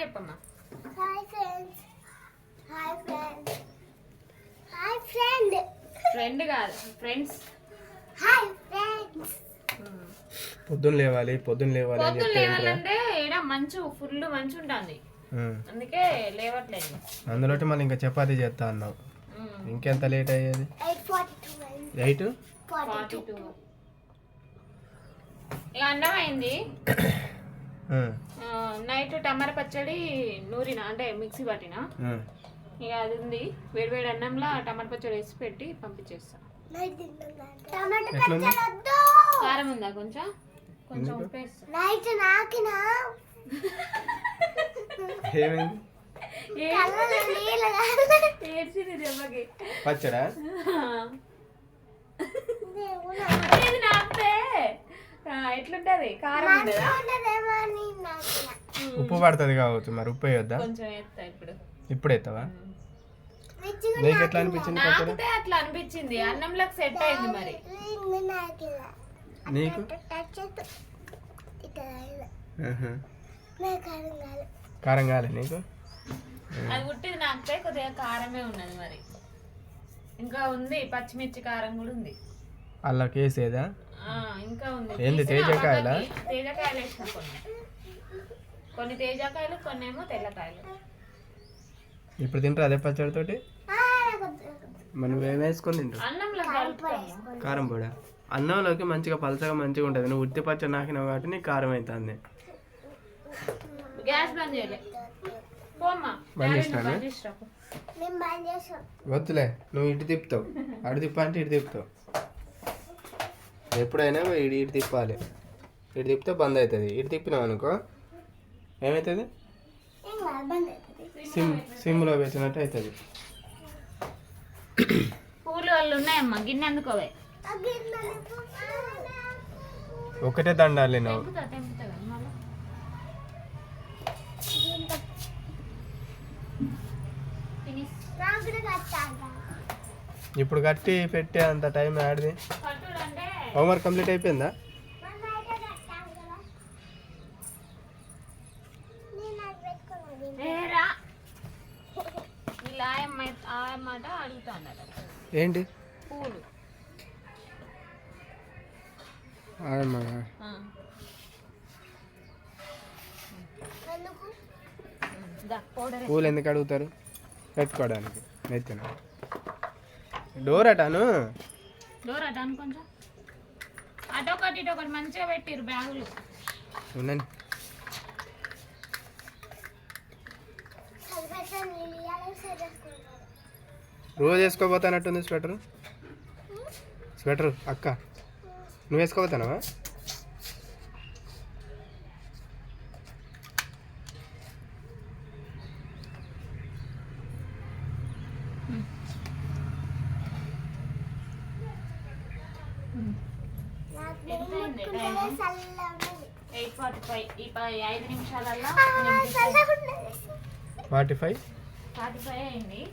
చెప్పమ్మా. Hi friends hi friends hi friend friend కాదు friends hi friends పొద్దున్న లేవాలి పొద్దున్న లేవాలి అని పొద్దున్న? లేవాలంటే ఈడ మంచు ఫుల్ మంచు ఉంటుంది. అందుకే లేవట్లేదు. అందులోటి మళ్ళీ ఇంకా చపాతీ చేస్తా అన్నావు. ఇంకెంత లేట్ అయ్యేది? ఎయిట్ ఇక అన్నం అయింది నైట్ టమాటా పచ్చడి నూరిన అంటే మిక్సీ పట్టిన. ఇక అది ఉంది. వేడి వేడి అన్నంలో టమాటా పచ్చడి వేసి పెట్టి పంపించేస్తా. కారం ఉందా కొంచెం? కొంచెం నైట్ నాకినా. ఏమైంది? పచ్చడా? ఎట్లుంటది? కారం ఉండదా. ఉప్పు పడుతుంది కావచ్చు మరి ఉప్పు వేయొద్దా? కొంచెం వేస్తా ఇప్పుడు. ఇప్పుడు నీకు ఎట్లా అనిపించింది నాకుతే అట్లా అనిపించింది. అన్నంలోకి సెట్ అయింది మరి. నీకు. నాకు. కారం కాలే నీకు? అది పుట్టింది నాకుతే కొద్దిగా కారమే ఉన్నది మరి. ఇంకా ఉంది పచ్చిమిర్చి కారం కూడా ఉంది. అలా కేసేదా ఇంకా ఉంది. ఏంది, తేజకాయలా? తేజకాయలు వేసిన కొన్ని. కొన్ని తేజకాయలు కొన్ని ఏమో తెల్లకాయలు. ఇప్పుడు తింటారు అదే పచ్చడితోటి. మనం ఏం వేసుకొని తింటాం అన్నంలో కారం పొడి అన్నంలోకి మంచిగా పలచగా మంచిగా ఉంటుంది. నువ్వు ఉత్తి పచ్చడి నాకినావు కాబట్టి నీకు కారం అవుతుంది గ్యాస్ బంద్ చేయలే. బంద్ వద్దులే నువ్వు ఇటు తిప్పుతావు. అటు తిప్ప అంటే ఇటు తిప్పుతావు. ఎప్పుడైనా ఇటు ఇటు తిప్పాలి. ఇటు తిప్పితే బంద్ అవుతుంది. ఇటు తిప్పినావు అనుకో ఏమవుతుంది సిమ్ సిమ్లో పెట్టినట్టు అవుతుంది. పూలు వాళ్ళు ఉన్నాయమ్మా గిన్నె అందుకోవే ఒకటే దండాలి నువ్వు ఇప్పుడు కట్టి పెట్టే అంత టైం ఆడిది హోంవర్క్ కంప్లీట్ అయిపోయిందా? ఏంటి? పూలు. ఎందుకు? దా పౌడర్. పూలు ఎందుకు అడుగుతారు? పెట్టుకోవడానికి. నెత్తిన. డోర్ అటాను. డోర్ అట కొంచెం. అటొకటి ఇటొకటి మంచిగా పెట్టిరు బ్యాగులు. ఉండండి. రోజు వేసుకోపోతానట్టుంది స్వెటర్? స్వెటర్ అక్క. నువ్వు వేసుకోపోతానవా నాకు ఎంత అయింది టైం? ఎయిట్ ఫార్టీ ఫైవ్ ఈ ప- ఐదు నిమిషాలల్లో ఫార్టీ ఫైవ్? ఫార్టీ ఫైవ్ అయింది.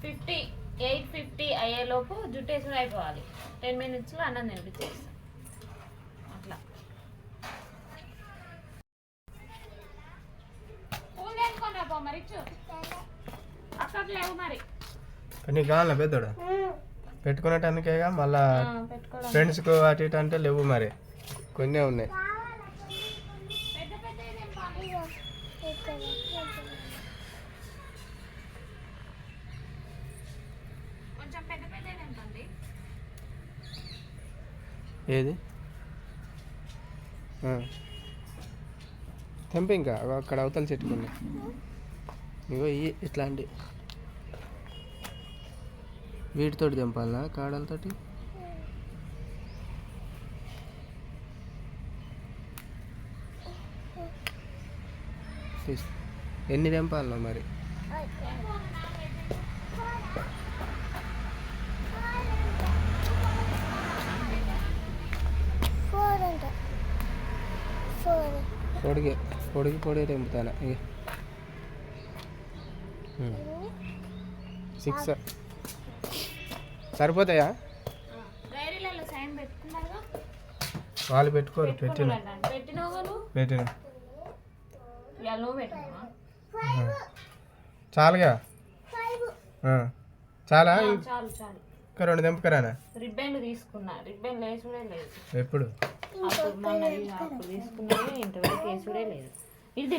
ఫిఫ్టీ ఎయిట్ ఫిఫ్టీ అయ్యేలోపు జుట్టు వేసుకుని అయిపోవాలి. టెన్ మినిట్స్లో అన్నం తినిపించేస్తాం. అట్లా. మరి? ఇచ్చు. అక్కడికి లేవు మరి. నీకు కావాలా పెద్దోడా? పెట్టుకునేటందుకేగా మళ్ళా ఫ్రెండ్స్కు అటు ఇటు అంటే లేవు మరి. కొన్నే ఉన్నాయి. ఏది. తెంప ఇంకా. అక్కడ అవతల చెట్టుకున్నాయి ఇగో ఇట్లాంటి. వీటితోటి తెంపాలా కాడలతోటి? ఎన్ని తెంపాలా మరి? పొడిగి పొడిగి పొడిగి తెంపుతాను? సిక్స్ సరిపోతాయా? వాళ్ళు పెట్టుకోరు పెట్టిన పెట్టిన చాలుగా. చాలా? ఇంకా రెండు రిబ్బన్లు తీసుకున్నా. రిబ్బన్ లేసుడే లేదు. ఎప్పుడు? ఇంతవరకు వేసుడే లేదు. ఇది.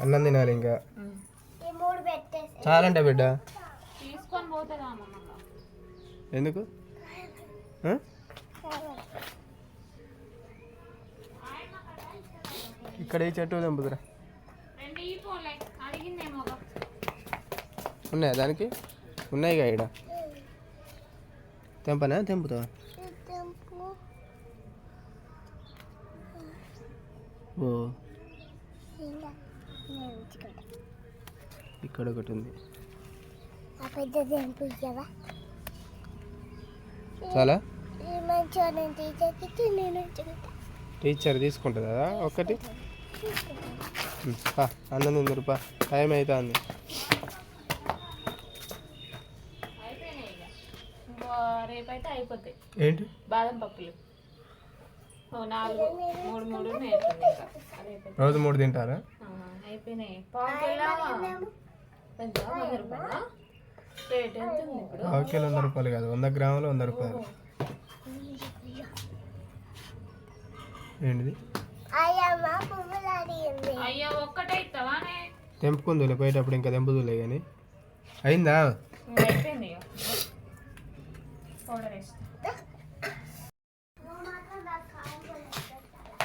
అన్నం తినాలి ఇంకా. చాలంట బిడ్డ. ఎందుకు? ఇక్కడ ఈ చెట్టు ఒక. ఉన్నాయా దానికి? ఉన్నాయిగా ఇక్కడ తెంపనా? తెంపుతావా? తెంపు. ఓ ఇంకా నేను ఉంచుకుంటా ఇక్కడ ఒకటి ఉంది. చాలా? టీచర్ తీసుకుంటుందా? ఒక్కటి ఉమ్, పా అన్నం తిందరు పా టైం అవుతుంది రేపైతే అయిపోతాయి. ఏంటి? బాదం పప్పులు. ఓ నాలుగు మూడు మూడు నేర్చుకుంది ఇంకా రేపైతే రోజు మూడు తింటారా? ఆ, అయిపోయినాయి. పావు పావు కిలో వంద రూపాయలు కాదు వంద గ్రాములు వంద రూపాయలు. ఏంటిది? తెంపుకుందులే పోయేటప్పుడు ఇంకా తెంపుదులే కానీ అయిందా?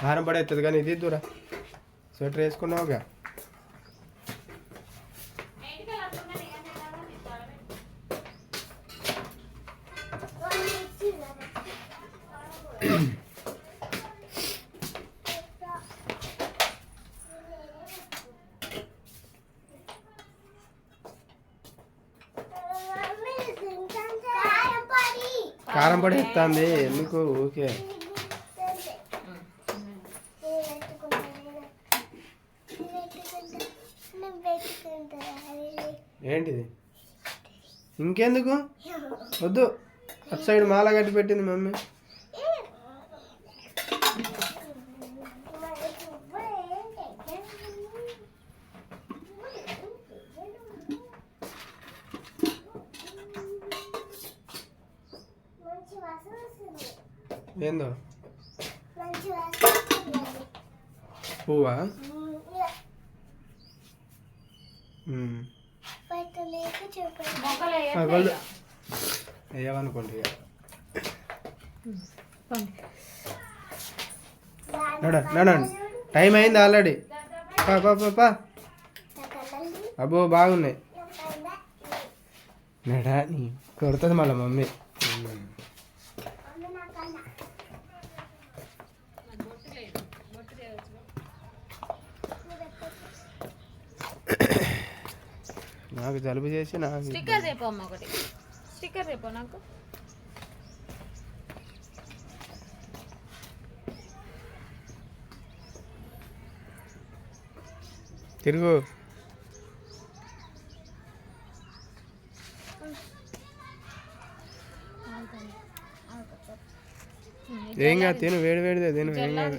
హారం పడేస్తుంది కానీ ఇది దూరా స్వెటర్ వేసుకున్నావుగా కారం పొడి కారం పొడి ఎత్తాంది. ఎందుకు? ఓకే ఏంటిది? ఇంకెందుకు? వద్దు. అటు సైడ్ మాల కట్టి పెట్టింది మమ్మీ మంచి వాసన వస్తుంది ఏందో మంచి వాసన వస్తుంది పువ్వా ఇలా ఉమ్. పెట్టలేక చూపండి మొక్కలు ఆ, వేయట్లే గొల్లు. ఇక. వేయమనుకోండి నడండి టైం అయింది ఆల్రెడీ. పా పా పా పా. అబ్బో బాగున్నాయి. నడా నీ కొడుతుంది మళ్ళీ మమ్మీ. నాకు జలుబు చేసి నాకు స్టిక్కర్ రేపు అమ్మ ఒకటి. స్టిక్కర్ రేపు నాకు. తిరుగు. ఏం కాదు తిను వేడి వేడిదే తిను ఏం కాదు.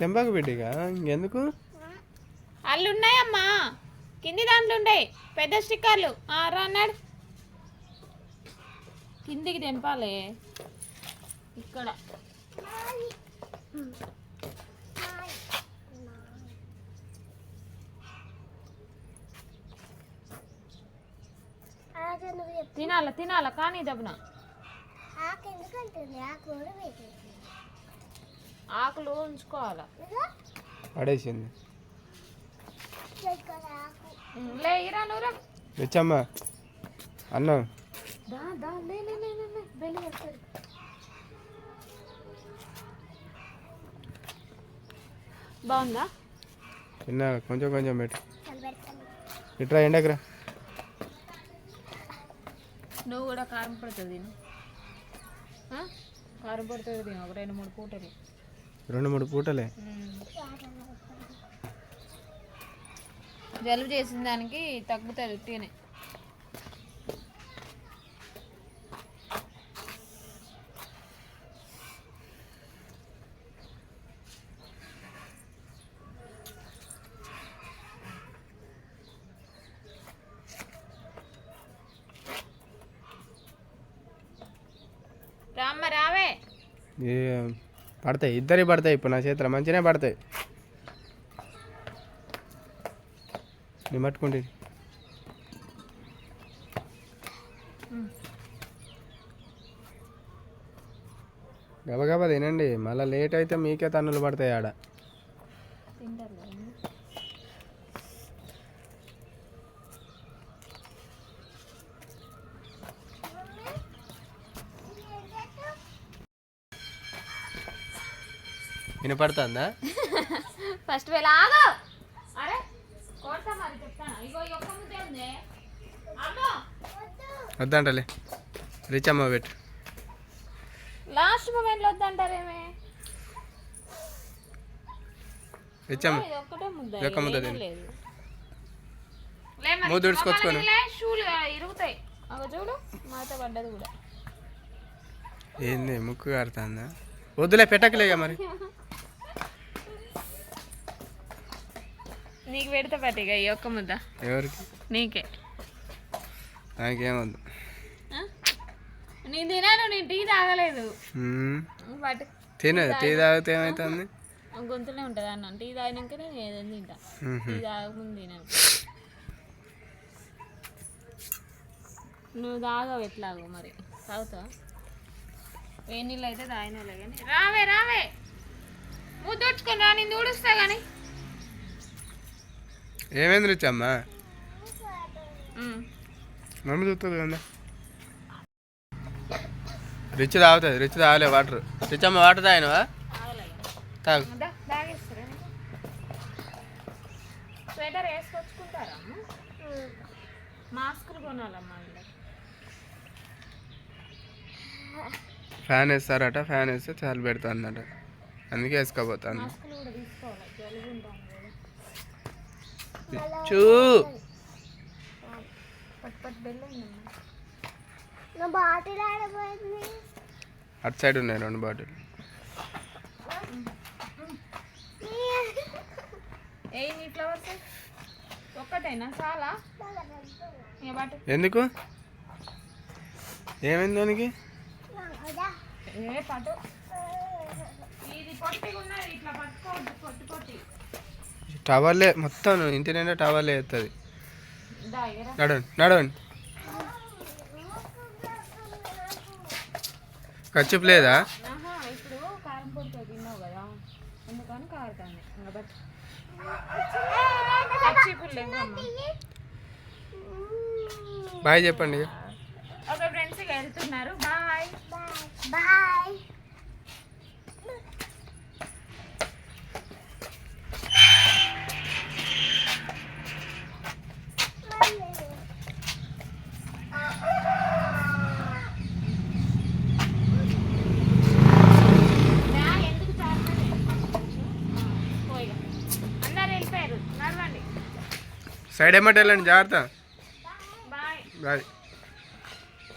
తెంపాకు బిడ్డగా ఇంకెందుకు? అల్లు ఉన్నాయమ్మా కింది దాంట్లో ఉండే. పెద్ద స్టిక్కర్లు. ఆ, రా అన్నాడు. కిందికి తెంపాలి. ఇక్కడ. తినాల తినాల. కానీ దబ్బున? ఆకు ఎందుకంటుంది? ఆకు కూడా పెట్టేసి. ఆకులు ఉంచుకోవాలా? పడేసింది. ఇక్కడ ఆకు. ఉమ్, లే ఇరా నువ్వురా తెచ్చమ్మా. అన్నం. దా దా లే లే లే లే, లే బెల్లి వస్తుంది బాగుందా? తిన్నా కొంచెం కొంచెం పెట్టు. ఇట్రా ఎండకురా. నువ్వు కూడా కారం పడుతుంది? కారం పడుతుంది ఒక రెండు మూడు పూటలు. రెండు మూడు పూటలే. జలుబు చేసిన దానికి తగ్గుతుంది ఉట్టినే రామ్మ రావే. పడతాయి. ఇద్దరి పడతాయి ఇప్పుడు నా చేతిలో. మంచిగానే పడతాయి. నేను పట్టుకుంటే గబగబా తినండి. మళ్ళీ లేట్ అయితే మీకే తన్నులు పడతాయి ఆడ తింటారు కదా వినపడుతుందా? ఫస్ట్ వేళ ఆగు. అరే కొడతా మరి చెప్తాను? ఇగో ఈ ఒక్క ముద్దే ఉంది. అమ్మో! వద్దంటలే. రిచమ్మ పెట్టు. లాస్ట్ మూమెంట్లో వద్దంటారేమే? రిచమ్మ ఒక్కటే ముద్ద. ఒక్క. లేదు. లే లే, షూలు ఇరుగుతాయి. చూడు మాత పడ్డది కూడా. ఏంది ముక్కు కారుతుందా వద్దులే పెట్టకలేగా మరి. నీకు పెడితే పట్టిగా ఈ ఒక్క ముద్ద. ఎవరికి? నీకే. నాకేమొద్దు? నేను తినాను నేను టీ తాగలేదు. బట్ తిను టీ తాగితే ఏమవుతుంది గొంతులే ఉంటుంది అన్న. టీ తాగినాక నేను ఏదైనా తింటా. టీ తాగకముందు తినాను. నువ్వు తాగవు ఎట్లాగో మరి. తాగుతావా? వేడి నీళ్ళు అయితే తాగినలే కానీ. రావే రావే. ముద్దొచ్చుకొని రా నేను ఊడుస్తా కానీ. ఏమైంది రిచమ్మ మమ్మీ చూస్తుంది కదా. రిచ్ తాగుతుంది రిచ్ తాగలే వాటర్. రిచమ్మ వాటర్ తాగినవా? తాగు. తాగేస్తారా? స్వెటర్ వేసుకొచ్చుకుంటారా మాస్కులు కొనాలమ్మా వీళ్ళకి. ఫ్యాన్ వేస్తారట ఫ్యాన్ వేస్తే చాలు పెడుతుందట. అందుకే వేసుకోపోతాను మాస్కులు కూడా తీసుకోవాలి జలుబు ఉంటాను కదా చూ అటు సైడ్ ఉన్నాయి రెండు బాటిల్. ఏ నీ ఫ్లవర్స్ ఒక్కటేనా? చాలా? ఇక పట్టు ఎందుకు? ఏమైంది దానికి? ఏ పట్టు. ఇది పొట్టిగా ఉన్నది ఇట్లా పట్టుకోవద్దు పొట్టి పొట్టి. టవర్లే మొత్తం ఇంటి నిండా టవర్లే వేస్తుంది నడవండి నడవండి. ఖర్చు లేదా? బాయ్ చెప్పండి. ఓకే ఫ్రెండ్స్ వెళ్తున్నారు. బాయ్. బాయ్ ఎందుకు చాలు పోయిగా అందరు వెళ్ళిపోయారు నడవండి సైడ్ ఏమంటే వెళ్ళండి జాగ్రత్త. బాయ్